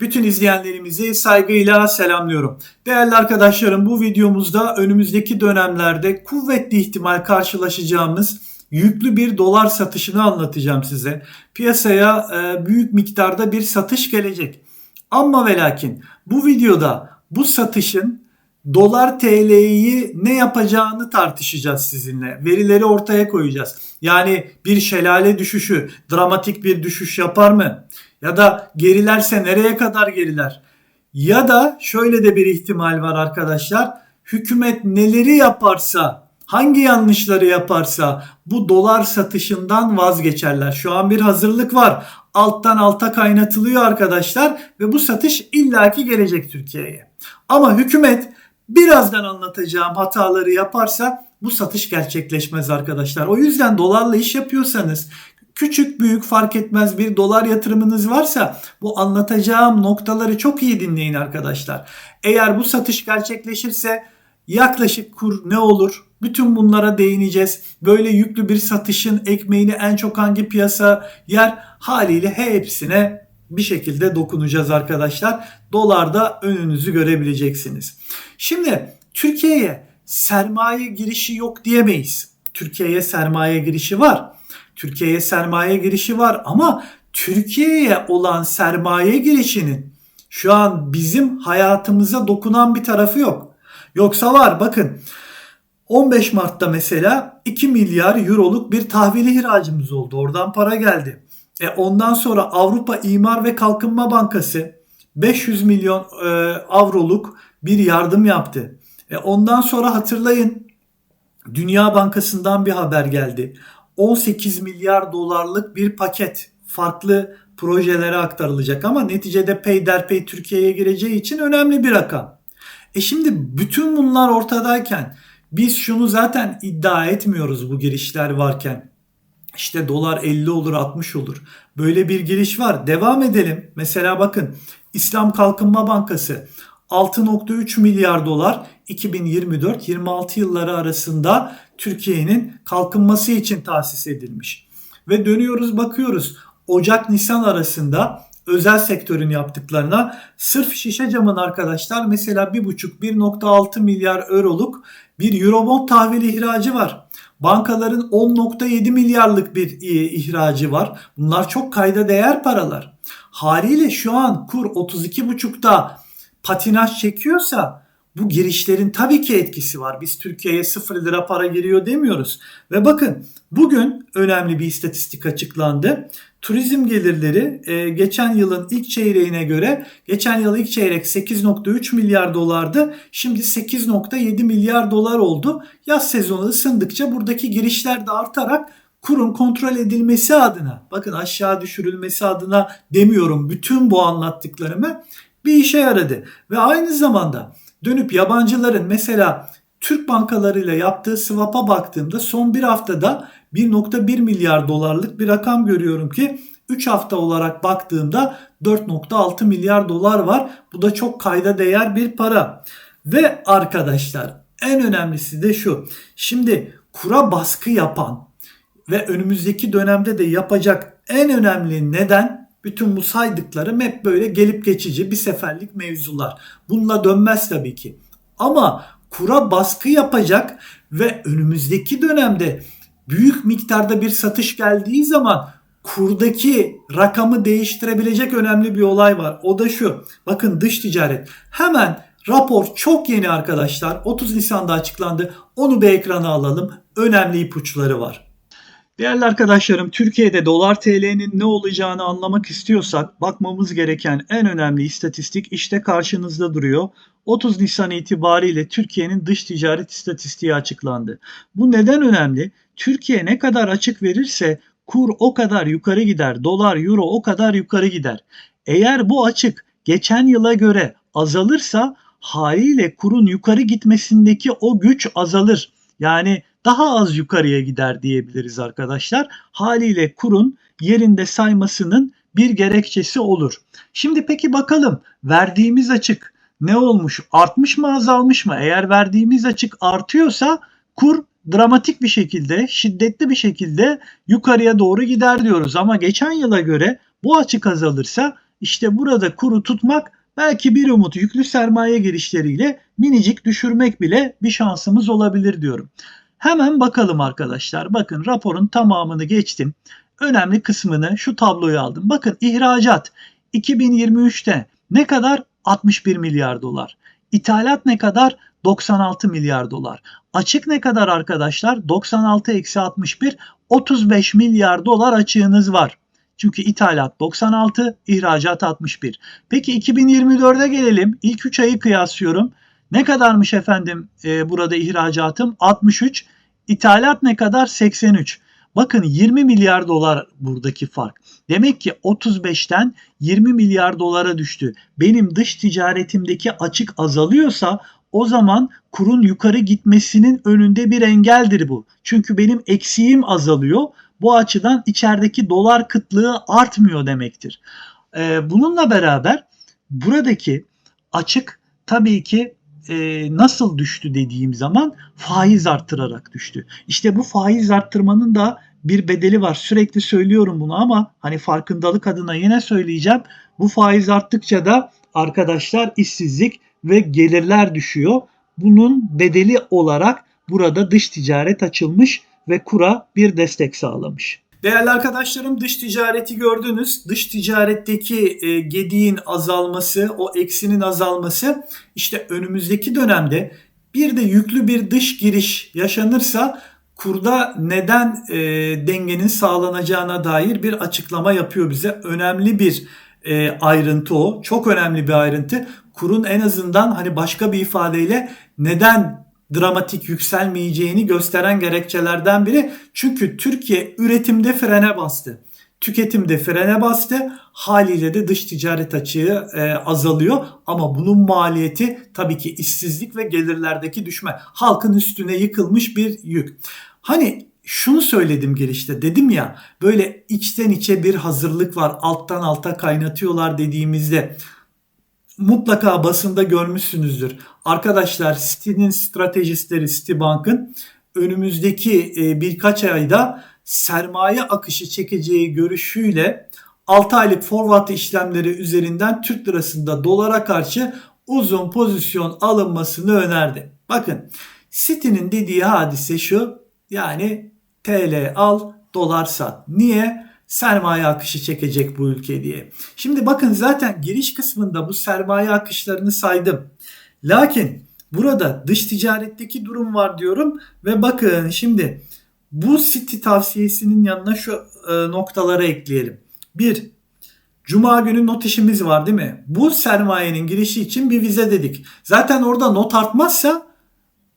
Bütün izleyenlerimizi saygıyla selamlıyorum. Değerli arkadaşlarım bu videomuzda önümüzdeki dönemlerde kuvvetli ihtimal karşılaşacağımız yüklü bir dolar satışını anlatacağım size. Piyasaya e, büyük miktarda bir satış gelecek. Ama ve lakin bu videoda bu satışın dolar TL'yi ne yapacağını tartışacağız sizinle. Verileri ortaya koyacağız. Yani bir şelale düşüşü, dramatik bir düşüş yapar mı? Ya da gerilerse nereye kadar geriler? Ya da şöyle de bir ihtimal var arkadaşlar. Hükümet neleri yaparsa, hangi yanlışları yaparsa bu dolar satışından vazgeçerler. Şu an bir hazırlık var. Alttan alta kaynatılıyor arkadaşlar ve bu satış illaki gelecek Türkiye'ye. Ama hükümet birazdan anlatacağım hataları yaparsa bu satış gerçekleşmez arkadaşlar. O yüzden dolarla iş yapıyorsanız küçük büyük fark etmez bir dolar yatırımınız varsa bu anlatacağım noktaları çok iyi dinleyin arkadaşlar. Eğer bu satış gerçekleşirse yaklaşık kur ne olur? Bütün bunlara değineceğiz. Böyle yüklü bir satışın ekmeğini en çok hangi piyasa yer? Haliyle hepsine bir şekilde dokunacağız arkadaşlar. Dolarda önünüzü görebileceksiniz. Şimdi Türkiye'ye sermaye girişi yok diyemeyiz. Türkiye'ye sermaye girişi var. Türkiye'ye sermaye girişi var ama Türkiye'ye olan sermaye girişinin şu an bizim hayatımıza dokunan bir tarafı yok. Yoksa var bakın 15 Mart'ta mesela 2 milyar euroluk bir tahvili ihracımız oldu. Oradan para geldi. E ondan sonra Avrupa İmar ve Kalkınma Bankası 500 milyon e, avroluk bir yardım yaptı. E ondan sonra hatırlayın Dünya Bankası'ndan bir haber geldi. 18 milyar dolarlık bir paket farklı projelere aktarılacak ama neticede peyderpey Türkiye'ye gireceği için önemli bir rakam. E şimdi bütün bunlar ortadayken biz şunu zaten iddia etmiyoruz bu girişler varken. İşte dolar 50 olur 60 olur. Böyle bir giriş var. Devam edelim. Mesela bakın İslam Kalkınma Bankası 6.3 milyar dolar 2024-26 yılları arasında Türkiye'nin kalkınması için tahsis edilmiş. Ve dönüyoruz bakıyoruz Ocak-Nisan arasında özel sektörün yaptıklarına sırf şişe camın arkadaşlar mesela 1.5-1.6 milyar euroluk bir Eurobond tahvili ihracı var. Bankaların 10.7 milyarlık bir ihracı var. Bunlar çok kayda değer paralar. Haliyle şu an kur 32.5'ta patinaj çekiyorsa bu girişlerin tabii ki etkisi var. Biz Türkiye'ye 0 lira para giriyor demiyoruz. Ve bakın bugün önemli bir istatistik açıklandı. Turizm gelirleri e, geçen yılın ilk çeyreğine göre geçen yıl ilk çeyrek 8.3 milyar dolardı. Şimdi 8.7 milyar dolar oldu. Yaz sezonu ısındıkça buradaki girişler de artarak kurun kontrol edilmesi adına bakın aşağı düşürülmesi adına demiyorum bütün bu anlattıklarımı bir işe yaradı. Ve aynı zamanda dönüp yabancıların mesela Türk bankalarıyla yaptığı swap'a baktığımda son bir haftada 1.1 milyar dolarlık bir rakam görüyorum ki 3 hafta olarak baktığımda 4.6 milyar dolar var. Bu da çok kayda değer bir para. Ve arkadaşlar en önemlisi de şu. Şimdi kura baskı yapan ve önümüzdeki dönemde de yapacak en önemli neden bütün bu saydıklarım hep böyle gelip geçici bir seferlik mevzular. Bununla dönmez tabii ki. Ama kura baskı yapacak ve önümüzdeki dönemde büyük miktarda bir satış geldiği zaman kurdaki rakamı değiştirebilecek önemli bir olay var. O da şu. Bakın dış ticaret. Hemen rapor çok yeni arkadaşlar. 30 Nisan'da açıklandı. Onu bir ekrana alalım. Önemli ipuçları var. Değerli arkadaşlarım, Türkiye'de dolar TL'nin ne olacağını anlamak istiyorsak bakmamız gereken en önemli istatistik işte karşınızda duruyor. 30 Nisan itibariyle Türkiye'nin dış ticaret istatistiği açıklandı. Bu neden önemli? Türkiye ne kadar açık verirse kur o kadar yukarı gider, dolar, euro o kadar yukarı gider. Eğer bu açık geçen yıla göre azalırsa haliyle kurun yukarı gitmesindeki o güç azalır. Yani daha az yukarıya gider diyebiliriz arkadaşlar. Haliyle kurun yerinde saymasının bir gerekçesi olur. Şimdi peki bakalım verdiğimiz açık ne olmuş? Artmış mı azalmış mı? Eğer verdiğimiz açık artıyorsa kur dramatik bir şekilde, şiddetli bir şekilde yukarıya doğru gider diyoruz. Ama geçen yıla göre bu açık azalırsa işte burada kuru tutmak belki bir umut yüklü sermaye girişleriyle minicik düşürmek bile bir şansımız olabilir diyorum. Hemen bakalım arkadaşlar. Bakın raporun tamamını geçtim. Önemli kısmını şu tabloyu aldım. Bakın ihracat 2023'te ne kadar? 61 milyar dolar. İthalat ne kadar? 96 milyar dolar. Açık ne kadar arkadaşlar? 96 eksi 61 35 milyar dolar açığınız var. Çünkü ithalat 96, ihracat 61. Peki 2024'e gelelim. İlk 3 ayı kıyaslıyorum. Ne kadarmış efendim e, burada ihracatım? 63. İthalat ne kadar? 83. Bakın 20 milyar dolar buradaki fark. Demek ki 35'ten 20 milyar dolara düştü. Benim dış ticaretimdeki açık azalıyorsa o zaman kurun yukarı gitmesinin önünde bir engeldir bu. Çünkü benim eksiğim azalıyor. Bu açıdan içerideki dolar kıtlığı artmıyor demektir. Ee, bununla beraber buradaki açık tabii ki e, nasıl düştü dediğim zaman faiz arttırarak düştü. İşte bu faiz arttırmanın da bir bedeli var. Sürekli söylüyorum bunu ama hani farkındalık adına yine söyleyeceğim. Bu faiz arttıkça da arkadaşlar işsizlik ve gelirler düşüyor. Bunun bedeli olarak burada dış ticaret açılmış ve kura bir destek sağlamış. Değerli arkadaşlarım dış ticareti gördünüz. Dış ticaretteki e, gediğin azalması, o eksinin azalması işte önümüzdeki dönemde bir de yüklü bir dış giriş yaşanırsa kurda neden e, dengenin sağlanacağına dair bir açıklama yapıyor bize. Önemli bir e, ayrıntı o. Çok önemli bir ayrıntı. Kurun en azından hani başka bir ifadeyle neden dramatik yükselmeyeceğini gösteren gerekçelerden biri. Çünkü Türkiye üretimde frene bastı. Tüketimde frene bastı. Haliyle de dış ticaret açığı e, azalıyor. Ama bunun maliyeti tabii ki işsizlik ve gelirlerdeki düşme. Halkın üstüne yıkılmış bir yük. Hani şunu söyledim girişte dedim ya böyle içten içe bir hazırlık var alttan alta kaynatıyorlar dediğimizde mutlaka basında görmüşsünüzdür. Arkadaşlar Citi'nin stratejistleri Citibank'ın önümüzdeki e, birkaç ayda sermaye akışı çekeceği görüşüyle 6 aylık forward işlemleri üzerinden Türk lirasında dolara karşı uzun pozisyon alınmasını önerdi. Bakın Citi'nin dediği hadise şu yani TL al dolar sat. Niye? Sermaye akışı çekecek bu ülke diye. Şimdi bakın zaten giriş kısmında bu sermaye akışlarını saydım. Lakin burada dış ticaretteki durum var diyorum ve bakın şimdi bu City tavsiyesinin yanına şu e, noktaları ekleyelim. Bir, Cuma günü not işimiz var değil mi? Bu sermayenin girişi için bir vize dedik. Zaten orada not artmazsa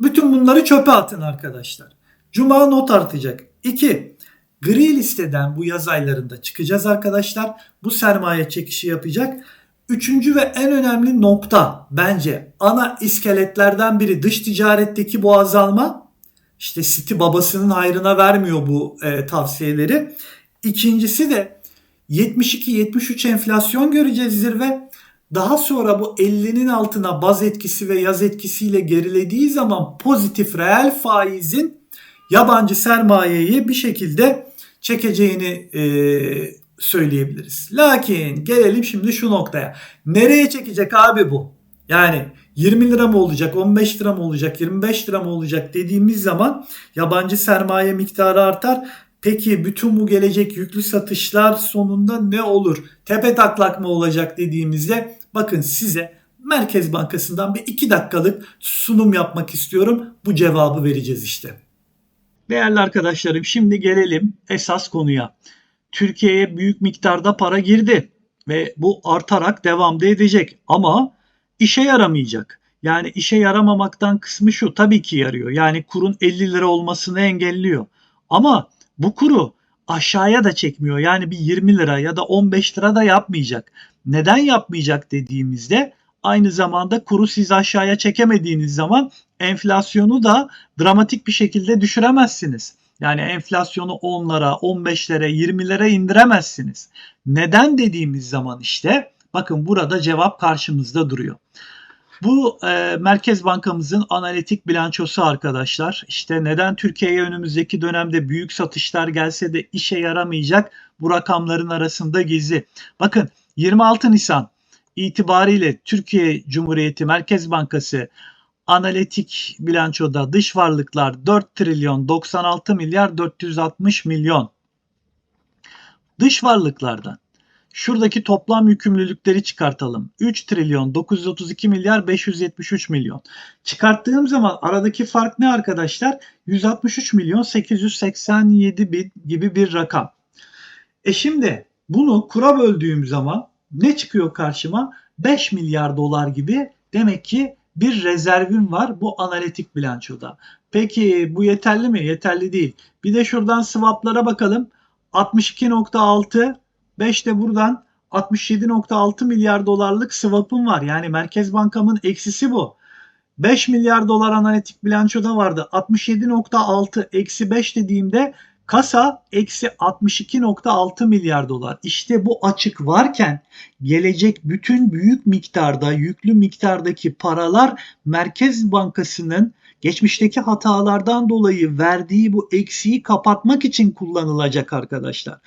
bütün bunları çöpe atın arkadaşlar. Cuma not artacak. 2. Gri listeden bu yaz aylarında çıkacağız arkadaşlar. Bu sermaye çekişi yapacak. Üçüncü ve en önemli nokta bence ana iskeletlerden biri dış ticaretteki bu azalma. İşte City babasının hayrına vermiyor bu e, tavsiyeleri. İkincisi de 72-73 enflasyon göreceğiz zirve. Daha sonra bu 50'nin altına baz etkisi ve yaz etkisiyle gerilediği zaman pozitif reel faizin yabancı sermayeyi bir şekilde çekeceğini e, söyleyebiliriz. Lakin gelelim şimdi şu noktaya. Nereye çekecek abi bu? Yani 20 lira mı olacak, 15 lira mı olacak, 25 lira mı olacak dediğimiz zaman yabancı sermaye miktarı artar. Peki bütün bu gelecek yüklü satışlar sonunda ne olur? Tepe taklak mı olacak dediğimizde bakın size Merkez Bankası'ndan bir 2 dakikalık sunum yapmak istiyorum. Bu cevabı vereceğiz işte. Değerli arkadaşlarım şimdi gelelim esas konuya. Türkiye'ye büyük miktarda para girdi ve bu artarak devam da edecek ama işe yaramayacak. Yani işe yaramamaktan kısmı şu tabii ki yarıyor. Yani kurun 50 lira olmasını engelliyor. Ama bu kuru aşağıya da çekmiyor. Yani bir 20 lira ya da 15 lira da yapmayacak. Neden yapmayacak dediğimizde aynı zamanda kuru siz aşağıya çekemediğiniz zaman enflasyonu da dramatik bir şekilde düşüremezsiniz. Yani enflasyonu 10'lara, 15'lere, 20'lere indiremezsiniz. Neden dediğimiz zaman işte bakın burada cevap karşımızda duruyor. Bu e, Merkez Bankamızın analitik bilançosu arkadaşlar. İşte neden Türkiye'ye önümüzdeki dönemde büyük satışlar gelse de işe yaramayacak bu rakamların arasında gizli. Bakın 26 Nisan itibariyle Türkiye Cumhuriyeti Merkez Bankası analitik bilançoda dış varlıklar 4 trilyon 96 milyar 460 milyon. Dış varlıklardan şuradaki toplam yükümlülükleri çıkartalım. 3 trilyon 932 milyar 573 milyon. Çıkarttığım zaman aradaki fark ne arkadaşlar? 163 milyon 887 bin gibi bir rakam. E şimdi bunu kura böldüğüm zaman ne çıkıyor karşıma? 5 milyar dolar gibi demek ki bir rezervim var bu analitik bilançoda. Peki bu yeterli mi? Yeterli değil. Bir de şuradan swaplara bakalım. 62.6 5 de buradan 67.6 milyar dolarlık swap'ım var. Yani Merkez Bankamın eksisi bu. 5 milyar dolar analitik bilançoda vardı. 67.6 eksi 5 dediğimde kasa eksi 62.6 milyar dolar. İşte bu açık varken gelecek bütün büyük miktarda yüklü miktardaki paralar Merkez Bankası'nın geçmişteki hatalardan dolayı verdiği bu eksiği kapatmak için kullanılacak arkadaşlar.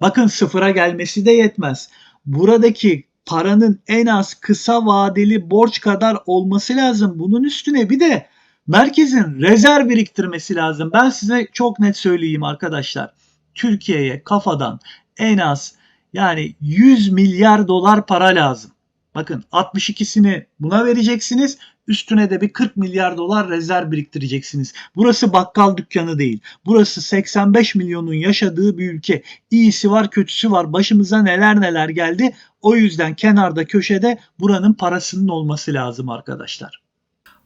Bakın sıfıra gelmesi de yetmez. Buradaki paranın en az kısa vadeli borç kadar olması lazım. Bunun üstüne bir de merkezin rezerv biriktirmesi lazım. Ben size çok net söyleyeyim arkadaşlar. Türkiye'ye kafadan en az yani 100 milyar dolar para lazım. Bakın 62'sini buna vereceksiniz. Üstüne de bir 40 milyar dolar rezerv biriktireceksiniz. Burası bakkal dükkanı değil. Burası 85 milyonun yaşadığı bir ülke. İyisi var kötüsü var. Başımıza neler neler geldi. O yüzden kenarda köşede buranın parasının olması lazım arkadaşlar.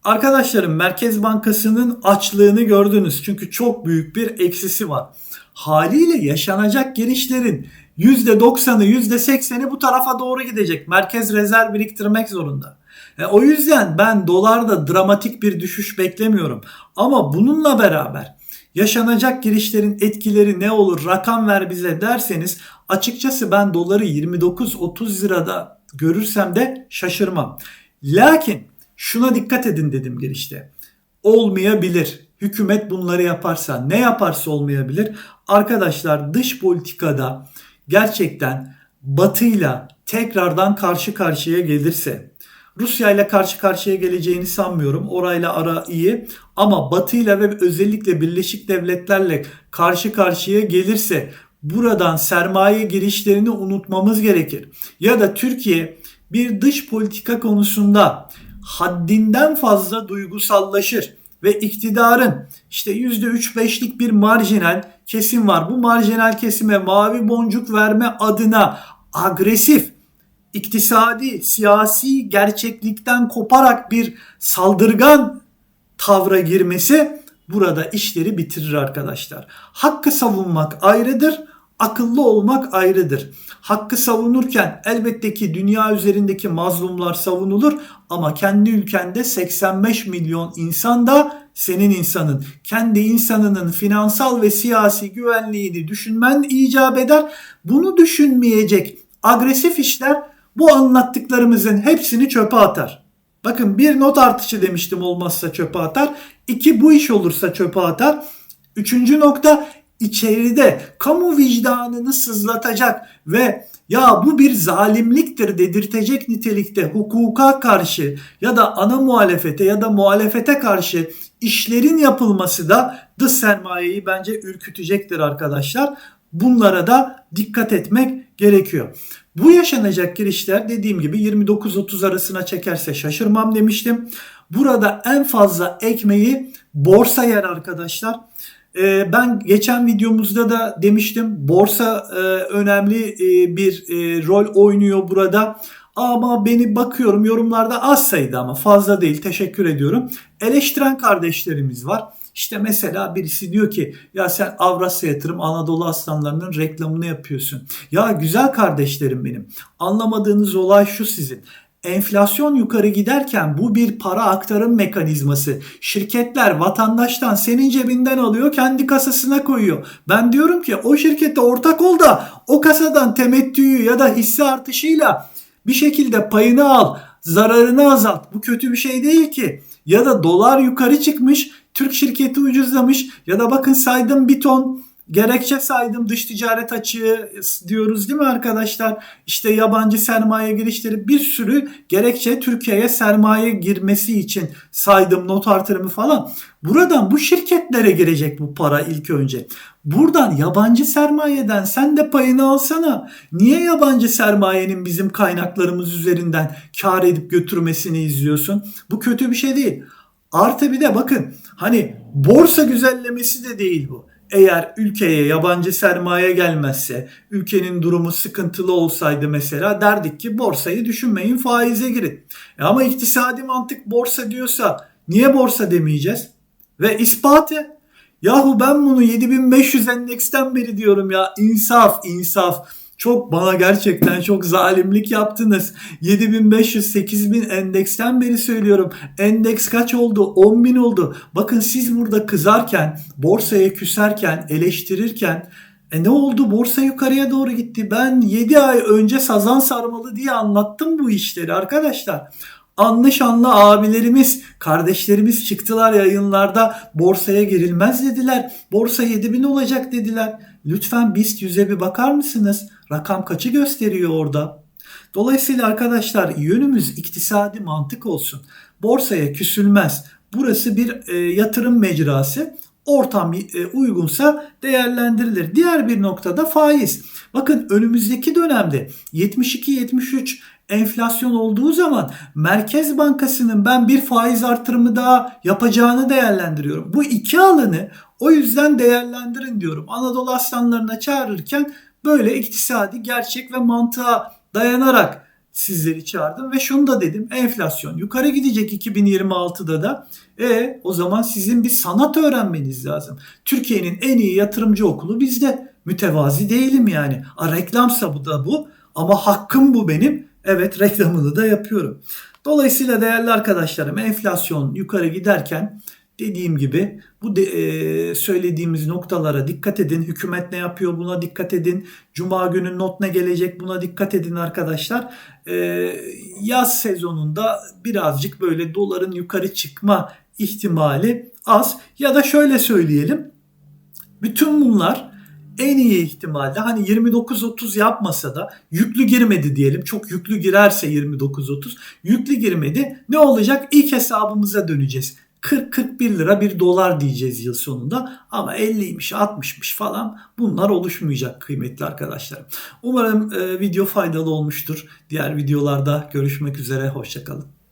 Arkadaşlarım Merkez Bankası'nın açlığını gördünüz. Çünkü çok büyük bir eksisi var. Haliyle yaşanacak girişlerin %90'ı %80'i bu tarafa doğru gidecek. Merkez rezerv biriktirmek zorunda. E, o yüzden ben dolarda dramatik bir düşüş beklemiyorum. Ama bununla beraber yaşanacak girişlerin etkileri ne olur rakam ver bize derseniz açıkçası ben doları 29-30 lirada görürsem de şaşırmam. Lakin şuna dikkat edin dedim girişte. Olmayabilir. Hükümet bunları yaparsa ne yaparsa olmayabilir. Arkadaşlar dış politikada gerçekten batıyla tekrardan karşı karşıya gelirse Rusya ile karşı karşıya geleceğini sanmıyorum. Orayla ara iyi ama Batı ile ve özellikle Birleşik Devletlerle karşı karşıya gelirse buradan sermaye girişlerini unutmamız gerekir. Ya da Türkiye bir dış politika konusunda haddinden fazla duygusallaşır ve iktidarın işte %3-5'lik bir marjinal kesim var. Bu marjinal kesime mavi boncuk verme adına agresif iktisadi, siyasi gerçeklikten koparak bir saldırgan tavra girmesi burada işleri bitirir arkadaşlar. Hakkı savunmak ayrıdır, akıllı olmak ayrıdır. Hakkı savunurken elbette ki dünya üzerindeki mazlumlar savunulur ama kendi ülkende 85 milyon insan da senin insanın. Kendi insanının finansal ve siyasi güvenliğini düşünmen icap eder. Bunu düşünmeyecek agresif işler bu anlattıklarımızın hepsini çöpe atar. Bakın bir not artışı demiştim olmazsa çöpe atar. İki bu iş olursa çöpe atar. Üçüncü nokta içeride kamu vicdanını sızlatacak ve ya bu bir zalimliktir dedirtecek nitelikte hukuka karşı ya da ana muhalefete ya da muhalefete karşı işlerin yapılması da dış sermayeyi bence ürkütecektir arkadaşlar. Bunlara da dikkat etmek gerekiyor. Bu yaşanacak girişler dediğim gibi 29-30 arasına çekerse şaşırmam demiştim. Burada en fazla ekmeği borsa yer arkadaşlar. Ee, ben geçen videomuzda da demiştim borsa e, önemli e, bir e, rol oynuyor burada. Ama beni bakıyorum yorumlarda az sayıda ama fazla değil teşekkür ediyorum. Eleştiren kardeşlerimiz var. İşte mesela birisi diyor ki ya sen Avrasya Yatırım Anadolu Aslanlarının reklamını yapıyorsun. Ya güzel kardeşlerim benim. Anlamadığınız olay şu sizin. Enflasyon yukarı giderken bu bir para aktarım mekanizması. Şirketler vatandaştan senin cebinden alıyor kendi kasasına koyuyor. Ben diyorum ki o şirkette ortak ol da o kasadan temettüyü ya da hisse artışıyla bir şekilde payını al, zararını azalt. Bu kötü bir şey değil ki. Ya da dolar yukarı çıkmış, Türk şirketi ucuzlamış ya da bakın saydım bir ton Gerekçe saydım dış ticaret açığı diyoruz değil mi arkadaşlar? İşte yabancı sermaye girişleri bir sürü gerekçe Türkiye'ye sermaye girmesi için saydım not artırımı falan. Buradan bu şirketlere girecek bu para ilk önce. Buradan yabancı sermayeden sen de payını alsana. Niye yabancı sermayenin bizim kaynaklarımız üzerinden kar edip götürmesini izliyorsun? Bu kötü bir şey değil. Artı bir de bakın hani borsa güzellemesi de değil bu. Eğer ülkeye yabancı sermaye gelmezse, ülkenin durumu sıkıntılı olsaydı mesela derdik ki borsayı düşünmeyin faize girin. E ama iktisadi mantık borsa diyorsa niye borsa demeyeceğiz? Ve ispatı Yahu ben bunu 7500 endeksten beri diyorum ya insaf insaf. Çok bana gerçekten çok zalimlik yaptınız. 7500 8000 endeksten beri söylüyorum. Endeks kaç oldu? 10.000 oldu. Bakın siz burada kızarken, borsaya küserken, eleştirirken e ne oldu? Borsa yukarıya doğru gitti. Ben 7 ay önce sazan sarmalı diye anlattım bu işleri arkadaşlar. Anlı şanlı abilerimiz, kardeşlerimiz çıktılar yayınlarda borsaya girilmez dediler. Borsa 7000 olacak dediler. Lütfen BIST 100'e bir bakar mısınız? Rakam kaçı gösteriyor orada? Dolayısıyla arkadaşlar yönümüz iktisadi mantık olsun. Borsaya küsülmez. Burası bir e, yatırım mecrası. Ortam e, uygunsa değerlendirilir. Diğer bir noktada faiz. Bakın önümüzdeki dönemde 72-73 enflasyon olduğu zaman Merkez Bankası'nın ben bir faiz artırımı daha yapacağını değerlendiriyorum. Bu iki alanı o yüzden değerlendirin diyorum. Anadolu aslanlarına çağırırken böyle iktisadi gerçek ve mantığa dayanarak sizleri çağırdım ve şunu da dedim enflasyon yukarı gidecek 2026'da da e o zaman sizin bir sanat öğrenmeniz lazım. Türkiye'nin en iyi yatırımcı okulu bizde. Mütevazi değilim yani. A, reklamsa bu da bu ama hakkım bu benim. Evet reklamını da yapıyorum. Dolayısıyla değerli arkadaşlarım enflasyon yukarı giderken dediğim gibi bu de, e, söylediğimiz noktalara dikkat edin. Hükümet ne yapıyor buna dikkat edin. Cuma günü not ne gelecek buna dikkat edin arkadaşlar. E, yaz sezonunda birazcık böyle doların yukarı çıkma ihtimali az. Ya da şöyle söyleyelim. Bütün bunlar en iyi ihtimalle hani 29-30 yapmasa da yüklü girmedi diyelim. Çok yüklü girerse 29-30 yüklü girmedi. Ne olacak? İlk hesabımıza döneceğiz. 40-41 lira bir dolar diyeceğiz yıl sonunda ama 50'ymiş 60'mış falan bunlar oluşmayacak kıymetli arkadaşlarım. Umarım e, video faydalı olmuştur. Diğer videolarda görüşmek üzere hoşçakalın.